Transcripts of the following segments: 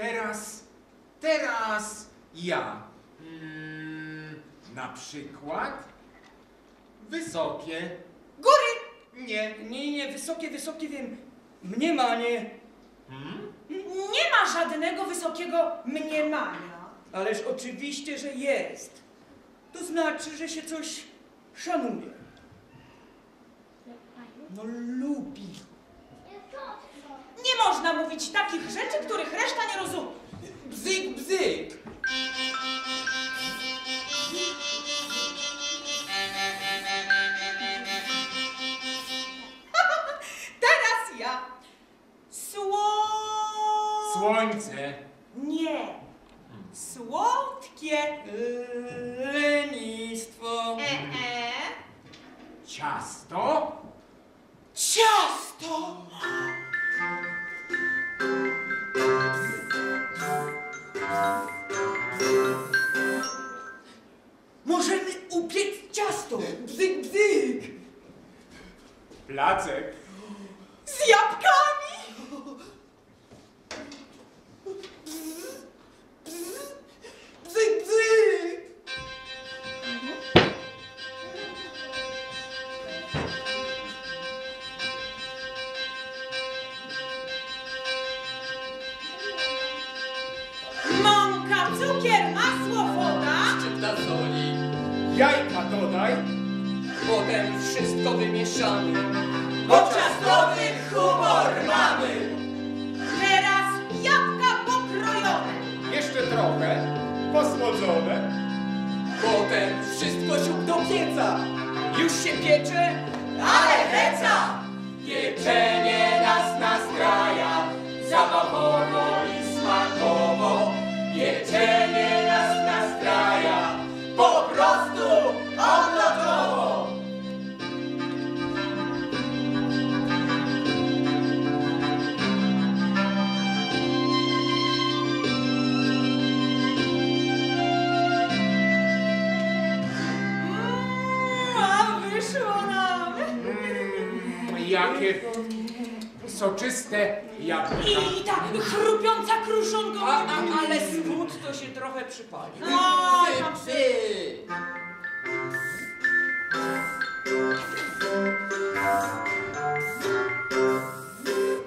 teraz, teraz ja. Mm, na przykład wysokie. Góry! Nie. Nie, nie, wysokie, wysokie wiem. Mniemanie. Hmm? Nie ma żadnego wysokiego mniemania. Ależ oczywiście, że jest. To znaczy, że się coś szanuje. No lubi. Można mówić takich rzeczy, których reszta nie rozumie. Bzyk, bzyk. Teraz ja. Sło... Słońce. Nie. Słodkie. Lenistwo. E, e. Ciasto. Ciasto. Placek. Z jabłkami. Bzyk, bzyk. Mąka, cukier, masło, woda. Szczypta soli. Jajka dodaj. Potem wszystko wymieszamy. Bo ciastowy humor mamy. Teraz jabłka pokrojone. Jeszcze trochę. Posłodzone. Potem wszystko siup do pieca. Już się piecze, Ale heca. Pieczenie Mm, jakie soczyste jabłka. I ta chrupiąca kruszonką. A, a, ale spód to się trochę przypali. No, tam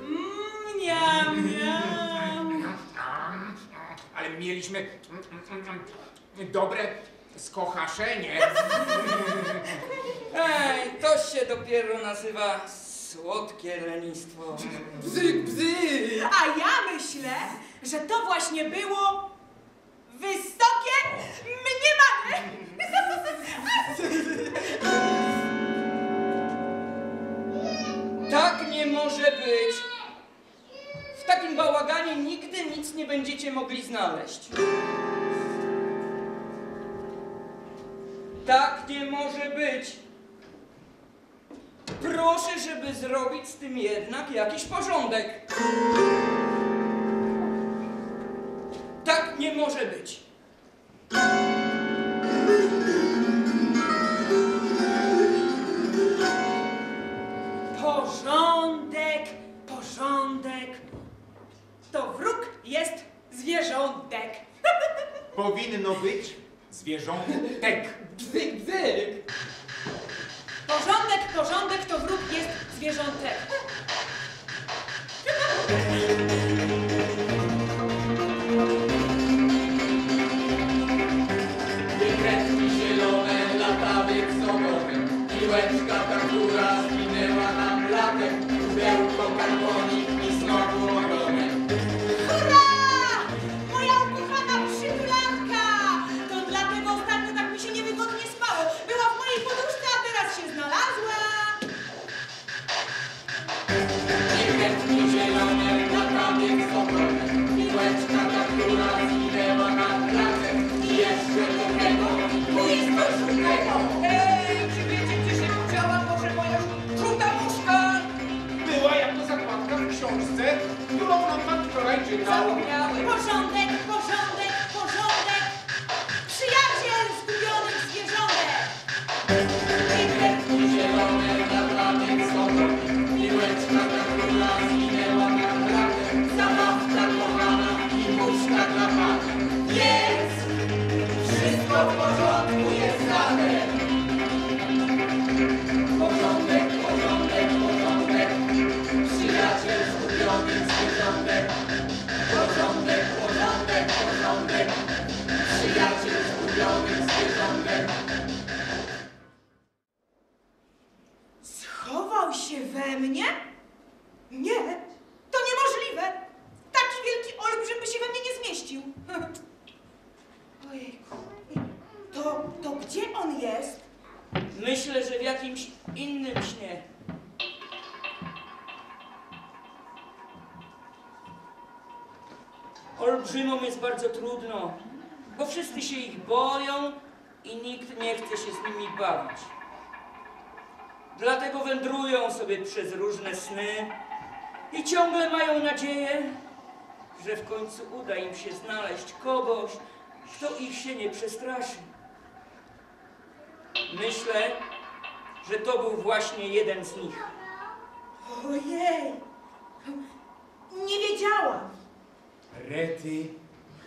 Mm, Miam, miam. Ale mieliśmy mm, mm, mm, dobre skochaszenie. Ej, to się dopiero nazywa słodkie lenistwo. Bzyk, bzyk. A ja myślę, że to właśnie było wysokie mniemanie. Tak nie może być. W takim bałaganie nigdy nic nie będziecie mogli znaleźć. Tak nie może być. Proszę, żeby zrobić z tym jednak jakiś porządek. Tak nie może być. Porządek, porządek. To wróg jest zwierzątek. Powinno być zwierzątek. Bzyk, bzyk. Porządek, porządek to wróg jest zwierzątek. Wykredki zielone, latawiec sobowy Piłeczka ta, która zginęła nam latem Pudełko, karbonik Nie, to niemożliwe. Taki wielki olbrzym by się we mnie nie zmieścił. Ojejku. To, to gdzie on jest? Myślę, że w jakimś innym śnie. Olbrzymom jest bardzo trudno, bo wszyscy się ich boją i nikt nie chce się z nimi bawić. Dlatego wędrują sobie przez różne sny, i ciągle mają nadzieję, że w końcu uda im się znaleźć kogoś, kto ich się nie przestraszy. Myślę, że to był właśnie jeden z nich. Ojej! Nie wiedziałam. Rety,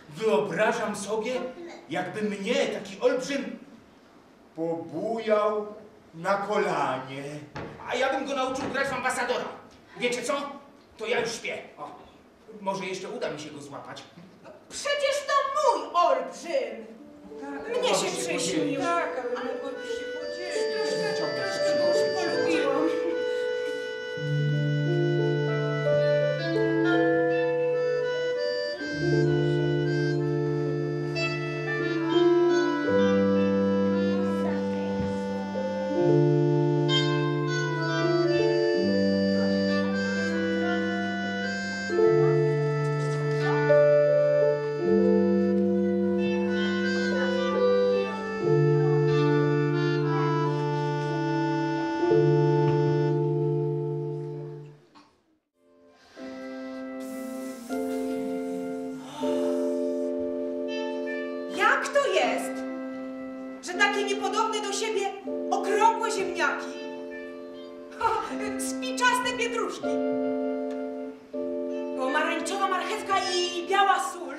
wyobrażam sobie, jakby mnie taki olbrzym pobujał na kolanie. A ja bym go nauczył grać w ambasadora. Wiecie co? To ja już śpię. O, może jeszcze uda mi się go złapać. Przecież to mój olbrzym. Mnie Może się przyśnił. Tak, ale ha, spiczaste pietruszki, pomarańczowa marchewka i biała sól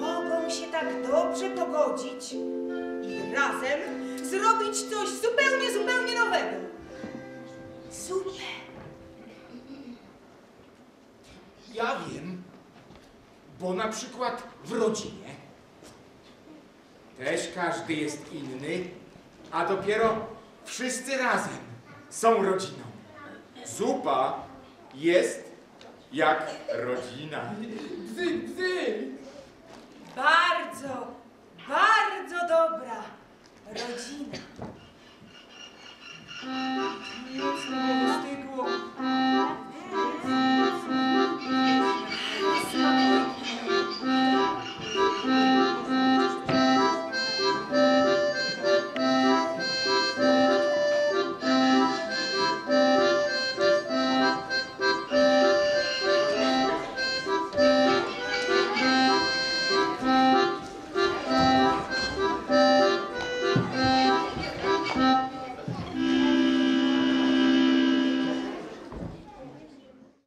mogą się tak dobrze pogodzić i razem zrobić coś zupełnie, zupełnie nowego. Super! Ja wiem, bo na przykład w rodzinie też każdy jest inny, a dopiero wszyscy razem są rodziną. Zupa jest jak rodzina. Bzy, bzy! Bardzo, bardzo dobra rodzina.